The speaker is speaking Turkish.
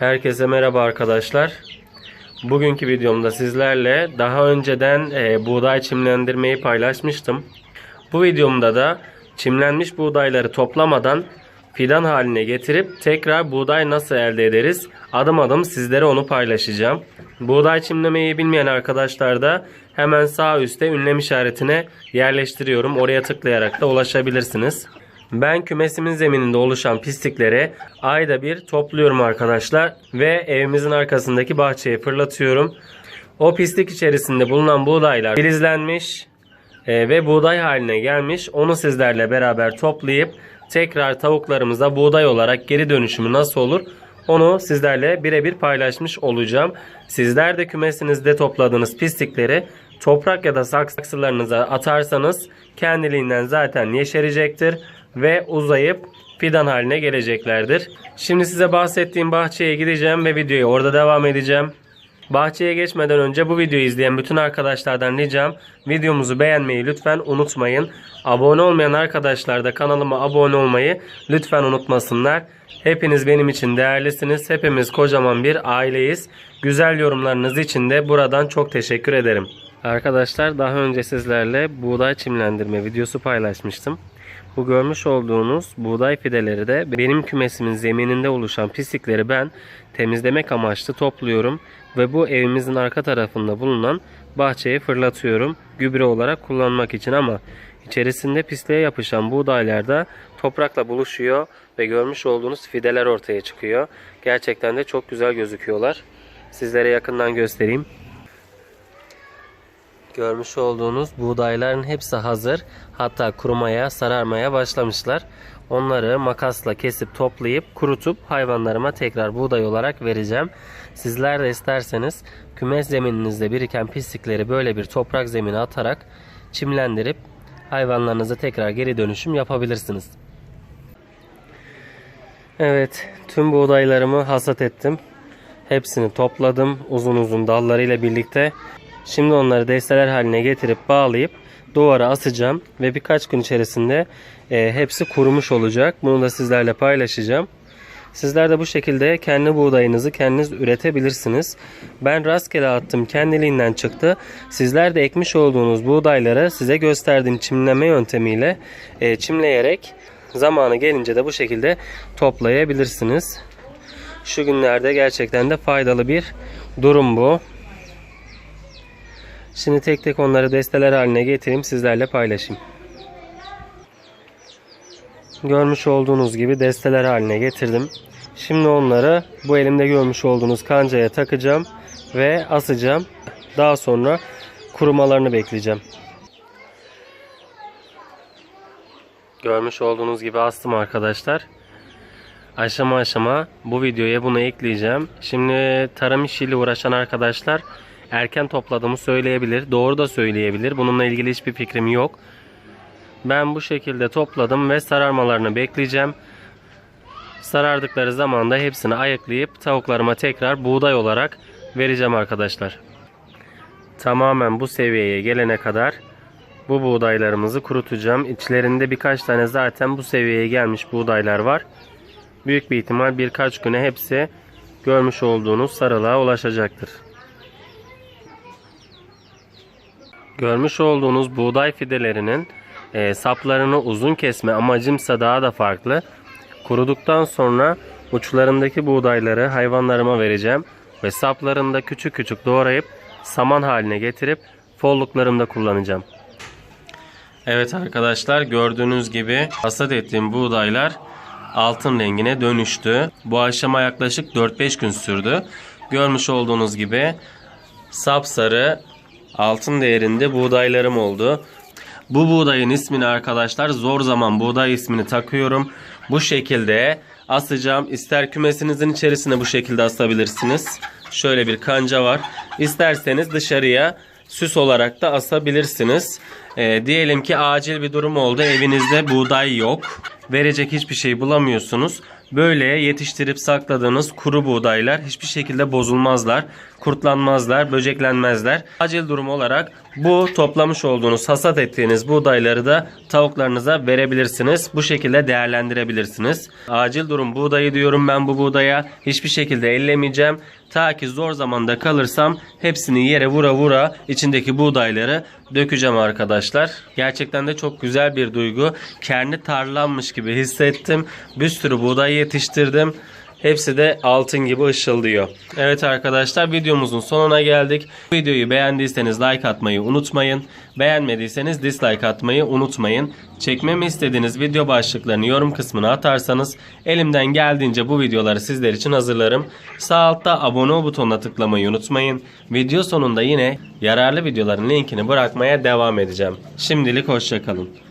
Herkese merhaba arkadaşlar. Bugünkü videomda sizlerle daha önceden e, buğday çimlendirmeyi paylaşmıştım. Bu videomda da çimlenmiş buğdayları toplamadan fidan haline getirip tekrar buğday nasıl elde ederiz adım adım sizlere onu paylaşacağım. Buğday çimlemeyi bilmeyen arkadaşlar da hemen sağ üstte ünlem işaretine yerleştiriyorum. Oraya tıklayarak da ulaşabilirsiniz. Ben kümesimin zemininde oluşan pislikleri ayda bir topluyorum arkadaşlar ve evimizin arkasındaki bahçeye fırlatıyorum. O pislik içerisinde bulunan buğdaylar filizlenmiş e, ve buğday haline gelmiş. Onu sizlerle beraber toplayıp tekrar tavuklarımıza buğday olarak geri dönüşümü nasıl olur onu sizlerle birebir paylaşmış olacağım. Sizler de kümesinizde topladığınız pislikleri toprak ya da saksılarınıza atarsanız kendiliğinden zaten yeşerecektir ve uzayıp fidan haline geleceklerdir. Şimdi size bahsettiğim bahçeye gideceğim ve videoyu orada devam edeceğim. Bahçeye geçmeden önce bu videoyu izleyen bütün arkadaşlardan ricam videomuzu beğenmeyi lütfen unutmayın. Abone olmayan arkadaşlar da kanalıma abone olmayı lütfen unutmasınlar. Hepiniz benim için değerlisiniz. Hepimiz kocaman bir aileyiz. Güzel yorumlarınız için de buradan çok teşekkür ederim. Arkadaşlar daha önce sizlerle buğday çimlendirme videosu paylaşmıştım. Bu görmüş olduğunuz buğday fideleri de benim kümesimin zemininde oluşan pislikleri ben temizlemek amaçlı topluyorum ve bu evimizin arka tarafında bulunan bahçeye fırlatıyorum gübre olarak kullanmak için ama içerisinde pisliğe yapışan buğdaylar da toprakla buluşuyor ve görmüş olduğunuz fideler ortaya çıkıyor. Gerçekten de çok güzel gözüküyorlar. Sizlere yakından göstereyim. Görmüş olduğunuz buğdayların hepsi hazır. Hatta kurumaya, sararmaya başlamışlar. Onları makasla kesip toplayıp kurutup hayvanlarıma tekrar buğday olarak vereceğim. Sizler de isterseniz kümes zemininizde biriken pislikleri böyle bir toprak zemine atarak çimlendirip hayvanlarınıza tekrar geri dönüşüm yapabilirsiniz. Evet, tüm buğdaylarımı hasat ettim. Hepsini topladım uzun uzun dallarıyla birlikte. Şimdi onları desteler haline getirip bağlayıp duvara asacağım ve birkaç gün içerisinde e, hepsi kurumuş olacak. Bunu da sizlerle paylaşacağım. Sizler de bu şekilde kendi buğdayınızı kendiniz üretebilirsiniz. Ben rastgele attım kendiliğinden çıktı. Sizler de ekmiş olduğunuz buğdayları size gösterdiğim çimleme yöntemiyle e, çimleyerek zamanı gelince de bu şekilde toplayabilirsiniz. Şu günlerde gerçekten de faydalı bir durum bu. Şimdi tek tek onları desteler haline getireyim sizlerle paylaşayım. Görmüş olduğunuz gibi desteler haline getirdim. Şimdi onları bu elimde görmüş olduğunuz kancaya takacağım ve asacağım. Daha sonra kurumalarını bekleyeceğim. Görmüş olduğunuz gibi astım arkadaşlar. Aşama aşama bu videoya bunu ekleyeceğim. Şimdi tarım işiyle uğraşan arkadaşlar erken topladığımı söyleyebilir. Doğru da söyleyebilir. Bununla ilgili hiçbir fikrim yok. Ben bu şekilde topladım ve sararmalarını bekleyeceğim. Sarardıkları zaman da hepsini ayıklayıp tavuklarıma tekrar buğday olarak vereceğim arkadaşlar. Tamamen bu seviyeye gelene kadar bu buğdaylarımızı kurutacağım. İçlerinde birkaç tane zaten bu seviyeye gelmiş buğdaylar var. Büyük bir ihtimal birkaç güne hepsi görmüş olduğunuz sarılığa ulaşacaktır. Görmüş olduğunuz buğday fidelerinin e, saplarını uzun kesme amacımsa daha da farklı. Kuruduktan sonra uçlarındaki buğdayları hayvanlarıma vereceğim ve saplarını da küçük küçük doğrayıp saman haline getirip folluklarımda kullanacağım. Evet arkadaşlar gördüğünüz gibi hasat ettiğim buğdaylar altın rengine dönüştü. Bu aşama yaklaşık 4-5 gün sürdü. Görmüş olduğunuz gibi sapsarı altın değerinde buğdaylarım oldu. Bu buğdayın ismini arkadaşlar zor zaman buğday ismini takıyorum. Bu şekilde asacağım. İster kümesinizin içerisine bu şekilde asabilirsiniz. Şöyle bir kanca var. İsterseniz dışarıya süs olarak da asabilirsiniz. Ee, diyelim ki acil bir durum oldu. Evinizde buğday yok. Verecek hiçbir şey bulamıyorsunuz. Böyle yetiştirip sakladığınız kuru buğdaylar hiçbir şekilde bozulmazlar, kurtlanmazlar, böceklenmezler. Acil durum olarak Bu toplamış olduğunuz, hasat ettiğiniz buğdayları da tavuklarınıza verebilirsiniz. Bu şekilde değerlendirebilirsiniz. Acil durum buğdayı diyorum ben bu buğdaya. Hiçbir şekilde ellemeyeceğim. Ta ki zor zamanda kalırsam hepsini yere vura vura içindeki buğdayları dökeceğim arkadaşlar. Gerçekten de çok güzel bir duygu. Kendi tarlammış gibi hissettim. Bir sürü buğday yetiştirdim. Hepsi de altın gibi ışıldıyor. Evet arkadaşlar videomuzun sonuna geldik. Videoyu beğendiyseniz like atmayı unutmayın. Beğenmediyseniz dislike atmayı unutmayın. Çekmemi istediğiniz video başlıklarını yorum kısmına atarsanız elimden geldiğince bu videoları sizler için hazırlarım. Sağ altta abone ol butonuna tıklamayı unutmayın. Video sonunda yine yararlı videoların linkini bırakmaya devam edeceğim. Şimdilik hoşçakalın.